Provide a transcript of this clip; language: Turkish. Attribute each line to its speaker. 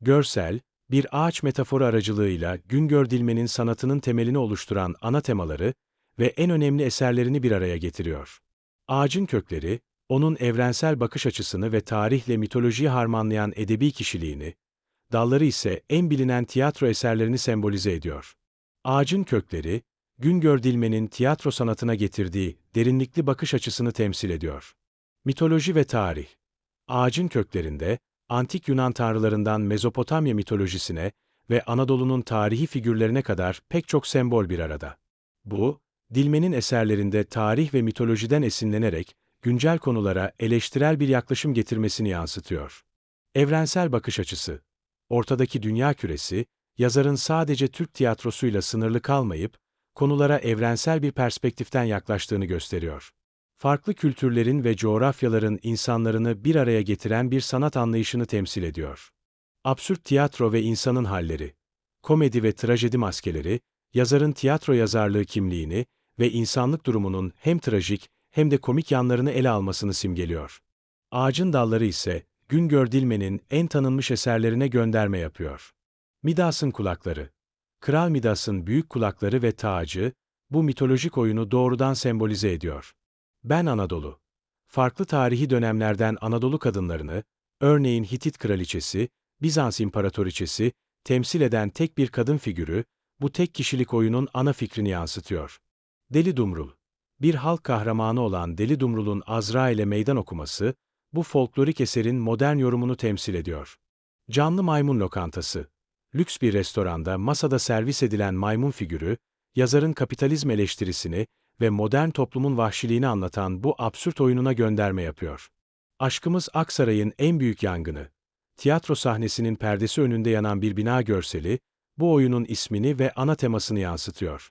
Speaker 1: Görsel, bir ağaç metaforu aracılığıyla Güngör Dilmen'in sanatının temelini oluşturan ana temaları ve en önemli eserlerini bir araya getiriyor. Ağacın kökleri, onun evrensel bakış açısını ve tarihle mitolojiyi harmanlayan edebi kişiliğini, dalları ise en bilinen tiyatro eserlerini sembolize ediyor. Ağacın kökleri, Güngör Dilmen'in tiyatro sanatına getirdiği derinlikli bakış açısını temsil ediyor. Mitoloji ve tarih Ağacın köklerinde, antik Yunan tanrılarından Mezopotamya mitolojisine ve Anadolu'nun tarihi figürlerine kadar pek çok sembol bir arada. Bu, Dilmen'in eserlerinde tarih ve mitolojiden esinlenerek güncel konulara eleştirel bir yaklaşım getirmesini yansıtıyor. Evrensel bakış açısı Ortadaki dünya küresi, yazarın sadece Türk tiyatrosuyla sınırlı kalmayıp, konulara evrensel bir perspektiften yaklaştığını gösteriyor. Farklı kültürlerin ve coğrafyaların insanlarını bir araya getiren bir sanat anlayışını temsil ediyor. Absürt tiyatro ve insanın halleri, komedi ve trajedi maskeleri, yazarın tiyatro yazarlığı kimliğini ve insanlık durumunun hem trajik hem de komik yanlarını ele almasını simgeliyor. Ağacın dalları ise Güngör Dilmen'in en tanınmış eserlerine gönderme yapıyor. Midas'ın kulakları. Kral Midas'ın büyük kulakları ve tacı, bu mitolojik oyunu doğrudan sembolize ediyor. Ben Anadolu. Farklı tarihi dönemlerden Anadolu kadınlarını, örneğin Hitit kraliçesi, Bizans imparatoriçesi, temsil eden tek bir kadın figürü, bu tek kişilik oyunun ana fikrini yansıtıyor. Deli Dumrul. Bir halk kahramanı olan Deli Dumrul'un Azra ile meydan okuması, bu folklorik eserin modern yorumunu temsil ediyor. Canlı maymun lokantası. Lüks bir restoranda masada servis edilen maymun figürü, yazarın kapitalizm eleştirisini ve modern toplumun vahşiliğini anlatan bu absürt oyununa gönderme yapıyor. Aşkımız Aksaray'ın en büyük yangını. Tiyatro sahnesinin perdesi önünde yanan bir bina görseli, bu oyunun ismini ve ana temasını yansıtıyor.